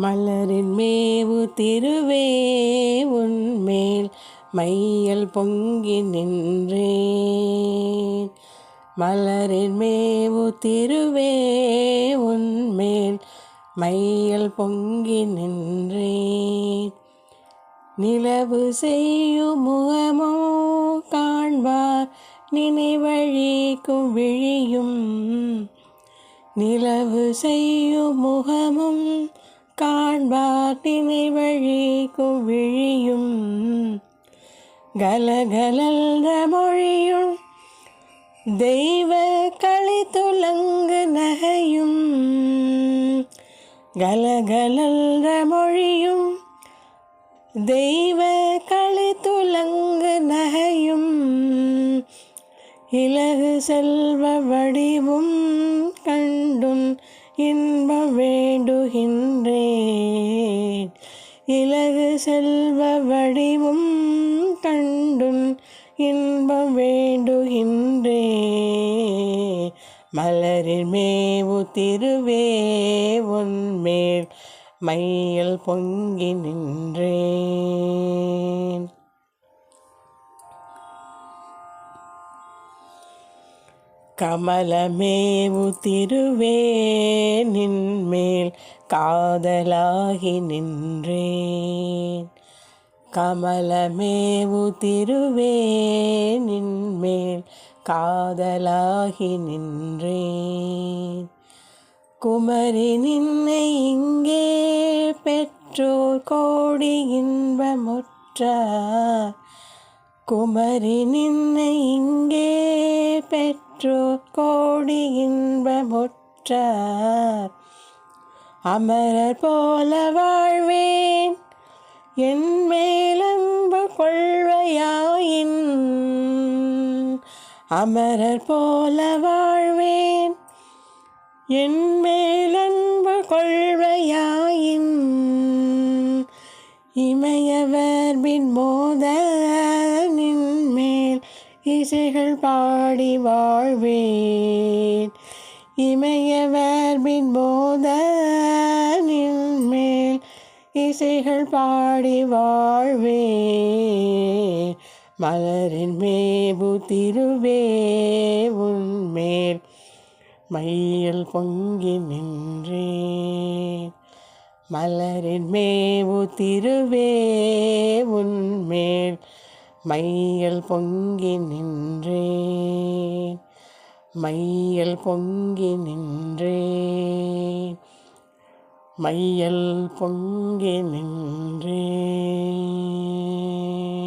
மலரின் மேவு திருவே உன்மேல் மையல் பொங்கி நின்றேன். மலரின் மேவு திருவே உன்மேல் மையல் பொங்கி நின்றேன். நிலவு செய்யும் முகமோ காண்பார் நினைவழிக்கும் விழியும். நிலவு செய்யும் முகமும் காண்பார் வழி குவிழியும். கலகலன்ற மொழியும் தெய்வ களி துலங்கு நகையும். கலகலன்ற மொழியும் தெய்வ களி துலங்கு நகையும். இலகு செல்வ வடிவும் கண்டுன் இன்பம் வேண்டுகின்றேன். இலகு செல்வ வடிவும் கண்டும் இன்பம் வேண்டுகின்றேன். மலரில் மேவு திருவே உன்மேல் மையல் பொங்கி நின்றே கமலமேவு திருவே நின்மேல் காதலாகி நின்றேன். கமலமேவு திருவே நின்மேல் காதலாகி நின்றேன். குமரி நின்னை இங்கே பெற்றோர் கோடி இன்பமுற்ற குமரி நின்னை இங்கே பெற்றோர் கோடி இன்பமுற்றார். அமரர் போல வாழ்வேன் என் மேலன்பு கொள்வையாயின். அமரர் போல வாழ்வேன் என் மேலன்பு கொள்வையாயின். இமயவர்பின் மோத நின்மேல் இசைகள் பாடி வாழ்வேன். இமயவர்பின் மோத மேல் இசைகள் பாடி வாழ்வேன். மலரின் மேபு திருவே உன்மேல் மையல் பொங்கி நின்றேன். மலரின் மேவு திருவே உன்மேல் மையல் பொங்கி நின்றேன். மையல் பொங்கி நின்றேன். மையல் பொங்கி நின்றேன்.